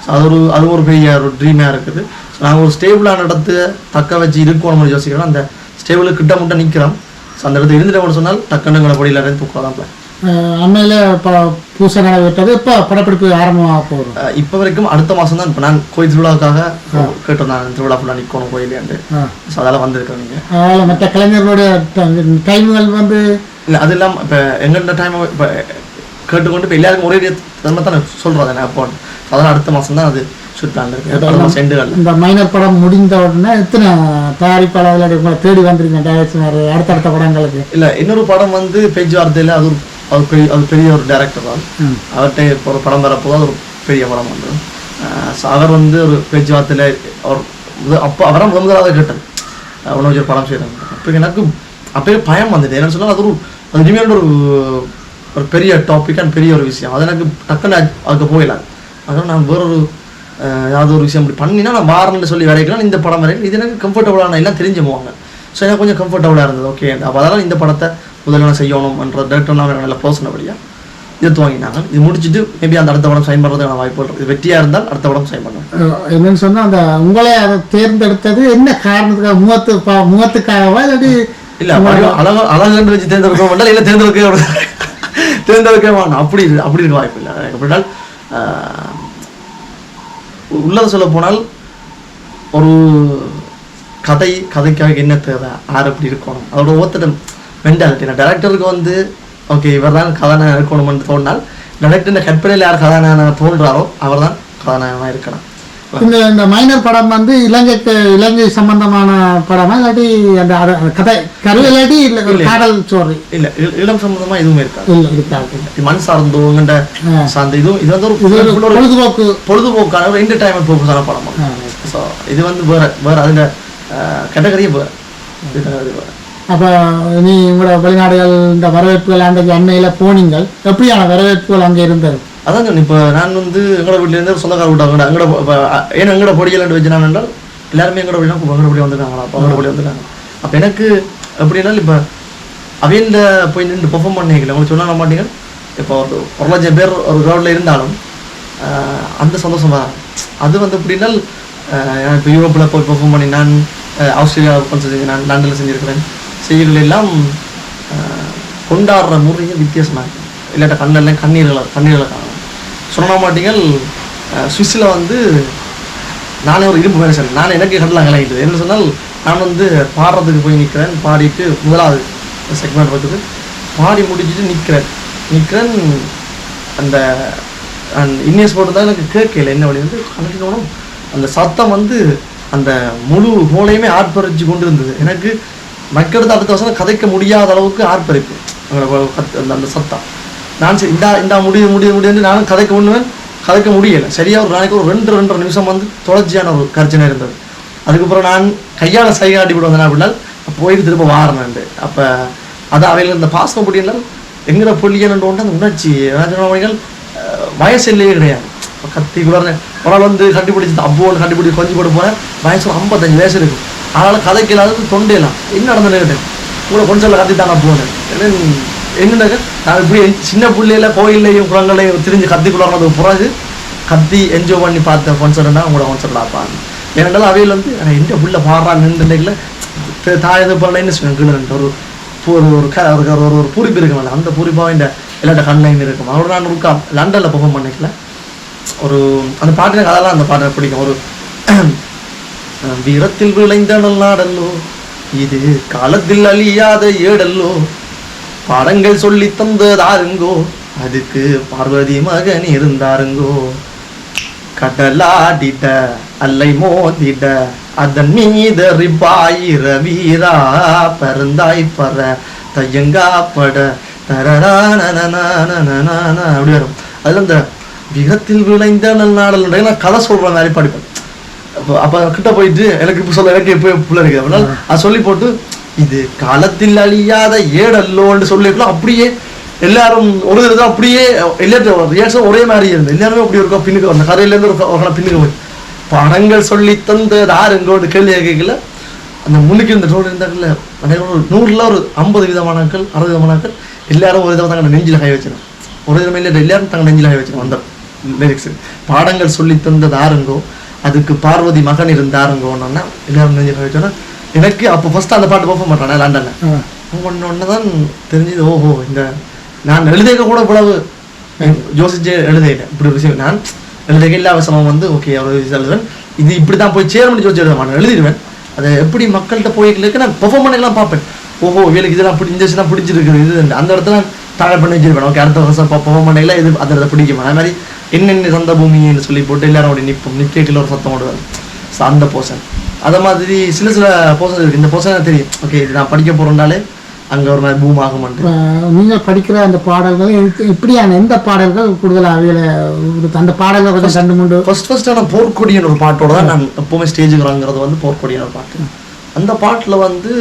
ஸோ அது ஒரு அது ஒரு பெரிய ஒரு ட்ரீமாக இருக்குது. ஸோ நாங்கள் ஒரு ஸ்டேபிளான இடத்த தக்க வச்சு இருக்கணும் யோசிக்கிறோம். அந்த ஸ்டேபிளுக்கு கிட்ட மட்டும் நிற்கிறோம் ஸோ அந்த இடத்துல இருந்துட்டோம்னு சொன்னால் டக்குனுங்களை பொடியில் இருந்து தூக்கலாம் அண்மையில ப பூசை நடைபெற்றது இப்போ படப்பிடிப்பு ஆரம்பமாக போகிறோம் இப்போ வரைக்கும் அடுத்த மாதம் தான் இப்போ நான் கோயில் திருவிழாவுக்காக கேட்டிருந்தேன். திருவிழா ஃபுல்லாக நிற்கணும் கோயிலேண்டு ஸோ அதெல்லாம் வந்திருக்கேன் நீங்கள் அதில் மற்ற கலைஞர்களுடைய டைம்கள் வந்து இல்லை அது இல்லாமல் இப்போ எங்கள்கிட்ட டைம் இப்போ கேட்டுக்கொண்டு இப்போ எல்லாருக்கும் ஒரே தன்மை தான் சொல்கிறோம் அதை அப்போ அதெல்லாம் அடுத்த மாதம் தான் அது ஷூட் பிளான் இருக்கு. அடுத்த மாதம் எண்டுகளில் இந்த மைனர் படம் முடிந்த உடனே எத்தனை தயாரிப்பாளர்கள் உங்களை தேடி வந்திருக்கீங்க? டைரக்ஷன் அடுத்தடுத்த படங்களுக்கு. இல்லை இன்னொரு படம் வந்து பேச்சுவார்த்தையில் அது ஒரு அது பெரிய அது பெரிய ஒரு டேரக்டர் தான். அவர்கிட்ட இப்போ ஒரு படம் வரப்போது அது ஒரு பெரிய படம் வந்து. அவர் வந்து ஒரு பேச்சுவார்த்தையில் அவர் அப்போ அவரை முதல் முதலாக வச்சு ஒரு படம் செய்கிறாங்க அப்போ எனக்கு அப்பயே பயம் வந்துட்டு. என்னன்னு சொன்னால் அது ஒரு அது இனிமேல் ஒரு ஒரு பெரிய டாபிக் அண்ட் பெரிய ஒரு விஷயம். அது எனக்கு டக்குன்னு அது- அதுக்கு போயிடலாம் அதனால் நான் வேறொரு ஏதாவது ஒரு விஷயம் இப்படி பண்ணினா நான் வாரம்னு சொல்லி வரைக்கலாம் இந்த படம் வரைக்கும் இது எனக்கு கம்ஃபர்டபுளான எல்லாம் தெரிஞ்சு போவாங்க ஸோ எனக்கு கொஞ்சம் கம்ஃபர்டபுளாக இருந்தது. ஓகே அப்போ அதனால் இந்த படத்தை முதல்ல நான் செய்யணும்ன்ற டேரக்டர்லாம் எனக்கு நல்ல பர்சனபடியாக இது துவங்கினாங்க இது முடிச்சுட்டு மேபி அந்த அடுத்த படம் சைன் பண்ணுறதுக்கான வாய்ப்பு. இது வெற்றியாக இருந்தால் அடுத்த படம் சைன் பண்ணுவேன். அஹ் என்னன்னு சொன்னா அந்த உங்களை அதை தேர்ந்தெடுத்தது என்ன காரணத்துக்காக? முகத்து முகத்துக்காகவா? இல்லாட்டி இல்ல வடிவம் அழகா அழகுன்னு வச்சு தேர்ந்தெடுக்க இல்லை தேர்ந்தெடுக்க தேர்ந்தெடுக்க மாட்டோம் அப்படி அப்படி இருக்க வாய்ப்பு இல்லை. எப்படினால் உள்ளதை சொல்ல போனால் ஒரு கதை கதைக்காக என்ன தேவை? யார் எப்படி இருக்கணும்? அதோட ஒவ்வொருத்தரும் மென்டாலிட்டி நான் டேரக்டருக்கு வந்து ஓகே இவர் தான் கதாநாயகன் இருக்கணும்னு தோணினால் டேரக்டர் கற்பனையில் யார் கதாநாயகனாக தோன்றாரோ அவர் தான் கதாநாயகனாக இருக்கலாம் இந்த இந்த மைனர் படம் வந்து இலங்கைக்கு இலங்கை சம்பந்தமான படமா இல்லாட்டி அந்த கதை கரு இல்லாட்டி இல்லை. காதல் ஸ்டோரி இல்லை இளம் சம்பந்தமா எதுவுமே இருக்காது. இல்லை இருக்காது. மண் சார்ந்தோங்கிற ஆ. சார்ந்த இதுவும் இது வந்து ஒரு பொழுதுபோக்கு. பொழுதுபோக்கான ஒரு என்டர்டைன்மெண்ட் பர்பஸான படம் ஸோ இது வந்து வேற வேற அதுல கேட்டகரியே வேற. அப்போ நீ உங்களோட வெளிநாடுகள் இந்த வரவேற்புகள் அன்றைக்கு அண்மையில் போனீங்கள். எப்படியான வரவேற்புகள் அங்கே இருந்தது? அதான் சொன்னேன் இப்போ நான் வந்து எங்களோட வீட்டுல இருந்து சொந்தக்கார விட்டாங்க எங்கட ஏன்னா எங்கட பொடியில் வச்சு நான் என்றால் எல்லாருமே எங்கட வீடு எங்கட பொடி வந்திருக்காங்களா? அப்போ எங்கட பொடி வந்திருக்காங்க அப்போ எனக்கு எப்படின்னா இப்போ அவையில் போய் நின்று பெர்ஃபார்ம் பண்ணிக்கல உங்களுக்கு சொல்ல மாட்டீங்க. இப்போ ஒரு ஒரு லட்சம் பேர் ஒரு கிரௌண்டில் இருந்தாலும் அந்த சந்தோஷம் தான். அது வந்து எப்படின்னா இப்போ யூரோப்பில் போய் பெர்ஃபார்ம் பண்ணி நான் கொஞ்சம் செஞ்சு நான் லண்டனில் செஞ்சுருக்கிறேன். செய்திகள் எல்லாம் கொண்டாடுற முறையே வித்தியாசமாக இல்லாட்ட கண்ணெல்லாம் கண்ணீர்களை கண்ணீர்களை சொன்ன மாட்டீங்கள். சுவிஸில் வந்து நானே ஒரு இரும்பு மனுஷன் நான் எனக்கு கடலாம் கலங்கிட்டு என்ன சொன்னால் நான் வந்து பாடுறதுக்கு போய் நிற்கிறேன் பாடிட்டு முதலாவது செக்மெண்ட் பார்த்துட்டு பாடி முடிச்சுட்டு நிற்கிறேன் நிற்கிறேன் அந்த இன்னியஸ் போட்டு தான் எனக்கு கேட்கல. என்ன வழி வந்து கண்டிக்கணும் அந்த சத்தம் வந்து அந்த முழு மூளையுமே ஆர்ப்பரிச்சு கொண்டு இருந்தது எனக்கு மக்களுக்கு அடுத்த வருஷம் கதைக்க முடியாத அளவுக்கு ஆர்ப்பரிப்பு. அந்த அந்த- அந்த சத்தம். நான் சரி இந்தா இந்தா முடியுது முடியுது முடியுது நானும் கதைக்க பண்ணுவேன் கதைக்க முடியலை. சரியாக ஒரு நாளைக்கு ஒரு ரெண்டு ரெண்டரை நிமிஷம் வந்து தொடர்ச்சியான ஒரு கர்ச்சனை இருந்தது. அதுக்கப்புறம் நான் கையால் சைகை விட்டு வந்தேன் அப்படின்னா போயிட்டு திரும்ப வாரணுண்டு அப்போ அது அவையில் இந்த பாசம் அப்படின்னா எங்கிற பொல்லியன்னு அந்த உணர்ச்சி ராஜநாமணிகள் வயசு இல்லையே கிடையாது. கத்தி குளர்னு ஒரு நாள் வந்து கண்டுபிடிச்சி அப்போன்னு கண்டுபிடிச்சி கொஞ்சம் போட்டு போகிறேன் வயசு ஒரு ஐம்பத்தஞ்சு வயசு இருக்கும். அதனால் கதைக்கு இல்லாதது தொண்டையெல்லாம் என்ன நடந்து கேட்டேன் கூட கொஞ்சம் கத்தி தானே போனேன். என்னன்னாக்க நான் இப்படி சின்ன பிள்ளையில கோயில்லையும் குளங்களையும் திரிஞ்சு கத்தி குளர்னதுக்கு பிறகு கத்தி என்ஜாய் பண்ணி பார்த்த கொன்சர்ட்னா உங்களோட கொன்சர்ட் பார்ப்பாங்க ஏனென்றால் அவையில் வந்து ஆனால் எந்த புள்ள பாடுறான்னு நினைக்கல தாயது பண்ணலைன்னு கீழே ஒரு ஒரு ஒரு க- ஒரு ஒரு ஒரு பூரிப்பு இருக்கும்ல அந்த பூரிப்பாக இந்த எல்லாட்ட கண்லைன் இருக்கும். அவர் நான் இருக்கா லண்டனில் பெர்ஃபார்ம் பண்ணிக்கல. ஒரு அந்த பாட்டு எனக்கு அதெல்லாம் அந்த பாட்டை பிடிக்கும். ஒரு வீரத்தில் விளைந்த நல்லாடல்லோ இது காலத்தில் அழியாத ஏடல்லோ பாடங்கள் சொல்லி தந்ததாருங்கோ. அதுக்கு பார்வதி மகன் இருந்தாருங்கோ. கடலாடிட அல்லை மோதிட அதன் மீது பாயிர வீரா பருந்தாய் பற தையங்கா பட தரரானனனனனனன அப்படி வரும். அதுல இந்த விகத்தில் விளைந்த நல்நாடல் நான் கதை சொல்ற மாதிரி படிப்பேன். அப்போ அப்போ கிட்ட போயிட்டு எனக்கு இப்போ சொல்ல எனக்கு இப்போ புள்ள இருக்குது அப்படின்னா அது சொல்லி போட்டு இது காலத்தில் அழியாத ஏடல்லோன்னு சொல்லிட்டு அப்படியே எல்லாரும் ஒரு இதுதான் அப்படியே எல்லாரும் ரியாக்ஷன் ஒரே மாதிரி இருந்தது. எல்லாருமே அப்படி இருக்கும் பின்னுக்கு அந்த கதையிலேருந்து ஒரு ஒரு பின்னுக்கு போய். படங்கள் சொல்லி தந்த யாருங்கோடு கேள்வி கேட்கல. அந்த முன்னுக்கு இருந்த ரோடு இருந்தாங்கல்ல அனைவரும் ஒரு நூறுல ஒரு ஐம்பது விதமானாக்கள் அறுபது விதமானாக்கள் எல்லாரும் ஒரு விதமாக தங்க நெஞ்சில் காய வச்சிடும் ஒரு விதமே இல்லை எல்லாரும் தங்க நெஞ்சில் காய வச்சிடும் அந்த லிரிக்ஸ் பாடங்கள் சொல்லி தந்தது ஆருங்கோ அதுக்கு பார்வதி மகன் இருந்தாருங்கோன்னா எல்லாரும் நெஞ்சில் காய வச்சோன்னா எனக்கு அப்போ ஃபர்ஸ்ட் அந்த பாட்டு பர்ஃபார்ம் பண்ணுறேன் லண்டனில். ஒன்று ஒன்று தான் தெரிஞ்சது. ஓஹோ இந்த நான் எழுதிக்க கூட இவ்வளவு யோசிச்சு எழுதையில இப்படி ஒரு விஷயம். நான் எழுதிக்க எல்லா வசனம் வந்து ஓகே அவ்வளோ எழுதுவேன் இது இப்படி தான் போய் சேரணும்னு யோசிச்சு எழுத மாட்டேன் எழுதிடுவேன். அதை எப்படி மக்கள்கிட்ட போய்களுக்கு நான் பெர்ஃபார்ம் பண்ணலாம் பார்ப்பேன். ஓஹோ இவளுக்கு இதெல்லாம் பிடி இந்த விஷயம் பிடிச்சிருக்குது இது அந்த இடத்துல நான் தாழ பண்ணி வச்சிருப்பேன். ஓகே அடுத்த வருஷம் பெர்ஃபார்ம் பண்ணல இது அந்த இடத்துல பிடிக்கும். அதே மாதிரி என்னென்ன சொந்த பூமின்னு சொல்லி போட்டு எல்லாரும் அப்படி நிற்போம் நிற்கல ஒரு சத்தம் ஓடுவாங்க ஸோ அந்த போர்ஷன் அதை மாதிரி சில சில போர்ஷன் இருக்குது இந்த போர்ஷன் தெரியும். ஓகே இது நான் படிக்க போகிறோம்னாலே அங்கே ஒரு மாதிரி பூம் இப்ப நீங்கள் படிக்கிற அந்த பாடல்கள் எப்படியான எந்த பாடல்கள் கூடுதலாக அவையில் அந்த பாடல்கள் கொஞ்சம் ரெண்டு மூன்று? ஃபர்ஸ்ட் நான் போர்க்கொடியன் ஒரு பாட்டோட தான் நான் எப்பவுமே ஸ்டேஜுக்கு இறங்குறது வந்து போர்க்கொடியன் ஒரு பாட்டு அந்த பாட்டில் வந்து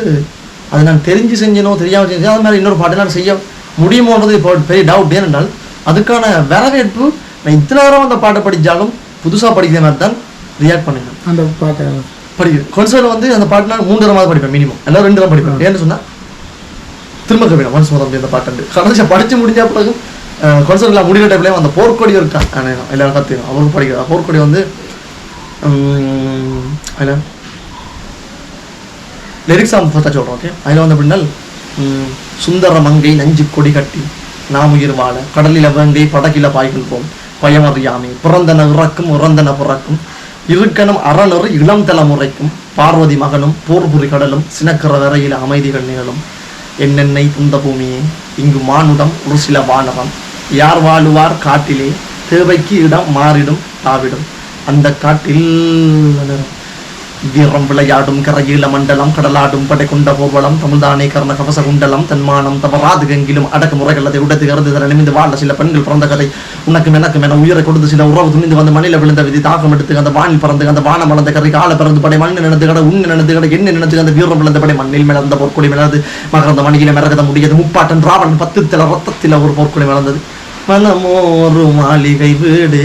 அது நான் தெரிஞ்சு செஞ்சனோ தெரியாம செஞ்சோ அது மாதிரி இன்னொரு பாட்டு நான் செய்ய முடியுமோன்றது இப்போ பெரிய டவுட் ஏனென்றால் அதுக்கான வரவேற்பு நான் இத்தனை நேரம் அந்த பாட்டை படித்தாலும் புதுசாக படிக்கிற மாதிரி தான் ரியாக்ட் பண்ணினேன் அந்த பாட்டை. படிக்கிறேன் கொன்சர்ட் வந்து அந்த பாட்டு நான் மூன்று தடவை படிப்பேன் மினிமம் எல்லாம் ரெண்டு தடவை படிப்பேன். ஏன்னு சொன்னா திரும்ப கவிடம் மனசு முதல் அந்த பாட்டு கடைசி படிச்சு முடிஞ்ச பிறகு கொன்சர்ட்ல முடிகிற டைப்லேயும் அந்த போர்க்கொடி இருக்கா அண்ணன் எல்லாரும் கற்றுக்கணும் அவரும் படிக்கிறார் போர்க்கொடி வந்து அதுல லிரிக்ஸ் அவங்க ஃபஸ்ட்டாக சொல்கிறோம் ஓகே அதில் வந்து அப்படின்னா சுந்தர மங்கை நஞ்சு கொடி கட்டி நாம் உயிர் வாழ கடலில வேங்கை படகில பாய்கள் போம் பயமறியாமை பிறந்தன இறக்கும் இறந்தன பிறக்கும் இருக்கணும் அறநறு இளம் தலைமுறைக்கும் பார்வதி மகனும் போர்புரி கடலும் சினக்கிற வரையில் அமைதிகள் நிகழும். என்னென்னை புந்த பூமியே இங்கு மானுடம் ஒரு சில வானகம் யார் வாழுவார் காட்டிலே? தேவைக்கு இடம் மாறிடும் தாவிடும். அந்த காட்டில் வீரம் விளையாடும் கரையில மண்டலம் கடலாடும் படை கொண்ட போர்வளம் தமிழ்தானே கர்ண கவச குண்டலம் தன்மானம் தவறாது எங்கிலும் அடக்குமுறைகள் அதை உடைத்து கருது தர நிமிந்து வாழ சில பெண்கள் பிறந்த கதை. உனக்கும் எனக்கும் என உயிரை கொடுத்து சில உறவு துணிந்து வந்து மணில விழுந்த விதி தாக்கம் எடுத்து அந்த வானில் பறந்து அந்த வானம் வளர்ந்த கரை கால பிறந்து படை மண் நினைத்து கடை உண்ணு நினைத்து கடை என்ன நினைத்து அந்த வீரம் விழுந்த படை மண்ணில் மிளந்த பொற்கொடி மிளந்து மகர்ந்த மணியில மிளகத முடியது. முப்பாட்டன் ராவன் தில ரத்தத்தில் ஒரு பொற்கொடி மிளந்தது. மனமோ ஒரு மாளிகை வீடு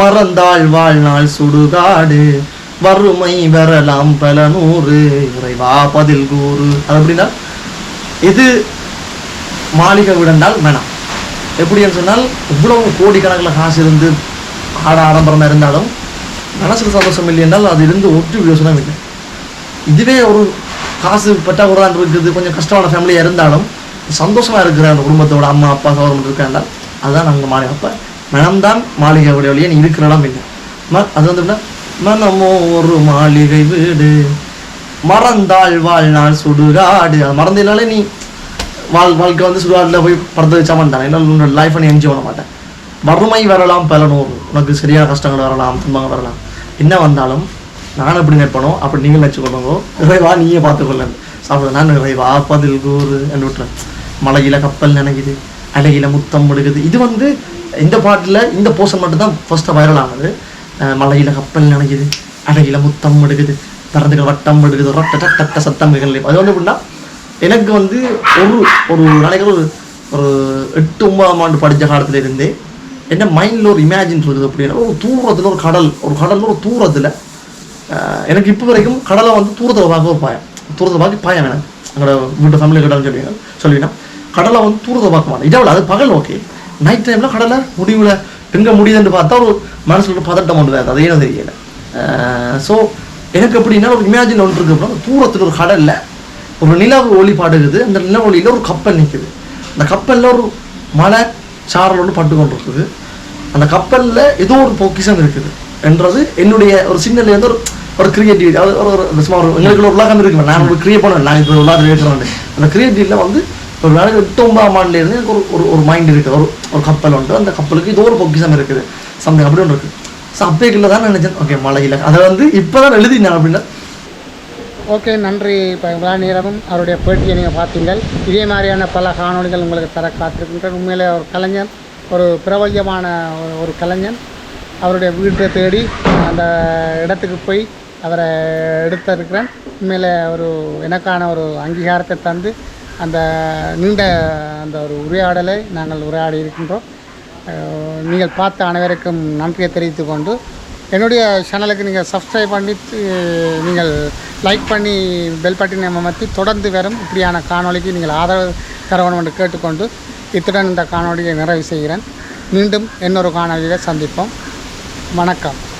மறந்தாள் வாழ்நாள் சுடுகாடு. வறுமை வரலாம் பல நூறு. இறைவா பதில் கூறு. அது அப்படின்னா எது மாளிகை விடந்தால் வேணாம் எப்படின்னு சொன்னால் இவ்வளவு கோடிக்கணக்கில் காசு இருந்து ஆட ஆடம்பரமாக இருந்தாலும் மனசுக்கு சந்தோஷம் இல்லை என்றால் அது இருந்து ஒட்டு யோசனை இல்லை இதுவே ஒரு காசு பற்றாக்குறைதான் இருக்குது கொஞ்சம் கஷ்டமான ஃபேமிலியாக இருந்தாலும் சந்தோஷமாக இருக்கிற அந்த குடும்பத்தோட அம்மா அப்பா சகோதரன் இருக்காண்டால் அதுதான் நாங்கள் மாளிகை. அப்போ மனம்தான் மாளிகை வழியே நீ இருக்கிற இடம் இல்லை அது வந்து என்ன மனமோ ஒரு மாளிகை வீடு. மறந்தாள் வாழ்நாள் சுடுகாடு. அது மறந்ததுனாலே நீ வாழ் வாழ்க்கை வந்து சுடுகாட்டில் போய் படுத்து வச்சாமன் தானே என்னால் உன்னோட லைஃப்பை நீ என்ஜாய் பண்ண மாட்டேன். வறுமை வரலாம் பல நூறு உனக்கு சரியான கஷ்டங்கள் வரலாம் துன்பங்கள் வரலாம். என்ன வந்தாலும் நான் எப்படி நினைப்பனோ அப்படி நீங்கள் நினச்சிக்கொள்ளுங்கோ. இறைவா நீயே பார்த்துக்கொள்ள. சாப்பிட நான் இறைவா பதில் கூறு என்று விட்டுறேன் மலையில் கப்பல் நினைக்குது அலையில முத்தம் முழுகுது. இது வந்து இந்த பாட்டில் இந்த போர்ஷன் மட்டும்தான் ஃபஸ்ட்டாக வைரல் ஆனது. மலையில கப்பல் நினைக்குது அடையில முத்தம் எடுக்குது பறந்துகள் வட்டம் எடுக்குது ரொட்ட டட்ட சத்தம் கேட்கல அது வந்து எப்படின்னா எனக்கு வந்து ஒரு ஒரு நாளைக்கு ஒரு ஒரு எட்டு ஒன்பதாம் ஆண்டு படித்த காலத்துல இருந்தே என்ன மைண்டில் ஒரு இமேஜின் இருக்குது அப்படின்னா ஒரு தூரத்தில் ஒரு கடல் ஒரு கடல் ஒரு தூரத்தில் எனக்கு இப்போ வரைக்கும் கடலை வந்து தூரத்தில் பார்க்க ஒரு பாயம் தூரத்தில் பார்க்க பாயம் எனக்கு எங்களோட வீட்டு ஃபேமிலி கடல் சொல்லுவீங்க சொல்லுவீங்கன்னா கடலை வந்து தூரத்தை பார்க்க மாட்டேன் இதை அது பகல் ஓகே நைட் டைமில் கடலை முடிவில் எங்கே முடியுதுன்னு பார்த்தா ஒரு மனசில் ஒரு பதட்டம் ஒன்று வேறு அதே தெரியல. ஸோ எனக்கு எப்படின்னா ஒரு இமேஜின் ஒன்று இருக்கு. அப்படின்னா தூரத்தில் ஒரு கடல்ல ஒரு நிலவு ஒளி பாடுகிறது அந்த நில ஒளியில் ஒரு கப்பல் நிற்குது அந்த கப்பலில் ஒரு மலை சாரல் ஒன்று பட்டு கொண்டு இருக்குது அந்த கப்பலில் ஏதோ ஒரு பொக்கிஷம் இருக்குது என்றது என்னுடைய ஒரு சின்னல வந்து ஒரு ஒரு கிரியேட்டிவிட்டி அது ஒரு ஒரு சும்மா ஒரு எங்களுக்கு ஒரு உலகம் இருக்கு நான் ஒரு கிரியேட் பண்ணுவேன் நான் இப்போ உலகம் இருக்கிறேன் அந்த கிரியேட்டிவிட்டியில் வந்து ஒரு நாளைக்கு எட்டு ஒன்பதாம் எனக்கு ஒரு ஒரு ஒரு மைண்ட் இருக்குது. ஒரு ஒரு கப்பல் உண்டு. அந்த கப்பலுக்கு இது ஒரு பொக்கிஷம் இருக்குது. சம்திங் அப்படி ஒன்று இருக்குது. ஸோ அப்பேக்குள்ள தான் நினைச்சேன். ஓகே மலையில் அதை வந்து இப்போ தான் எழுதினேன் அப்படின்னா. ஓகே நன்றி இப்போ இவ்வளோ நேரமும் அவருடைய பேட்டியை நீங்கள் பார்த்தீங்கள் இதே மாதிரியான பல காணொளிகள் உங்களுக்கு தர காத்திருக்கின்ற உண்மையிலே ஒரு கலைஞன் ஒரு பிரபல்யமான ஒரு- ஒரு கலைஞன் அவருடைய வீட்டை தேடி அந்த இடத்துக்கு போய் அவரை எடுத்திருக்கிறேன். உண்மையிலே ஒரு எனக்கான ஒரு அங்கீகாரத்தை தந்து அந்த நீண்ட அந்த ஒரு உரையாடலை நாங்கள் உரையாடி இருக்கின்றோம். நீங்கள் பார்த்த அனைவருக்கும் நன்றியை தெரிவித்து கொண்டு என்னுடைய சேனலுக்கு நீங்கள் சப்ஸ்கிரைப் பண்ணி நீங்கள் லைக் பண்ணி பெல் பட்டினை அமர்த்தி தொடர்ந்து வரும் இப்படியான காணொளிக்கு நீங்கள் ஆதரவு தர வேண்டும் என்று கேட்டுக்கொண்டு இத்துடன் இந்த காணொளியை நிறைவு செய்கிறேன். மீண்டும் இன்னொரு காணொலியில் சந்திப்போம். வணக்கம்.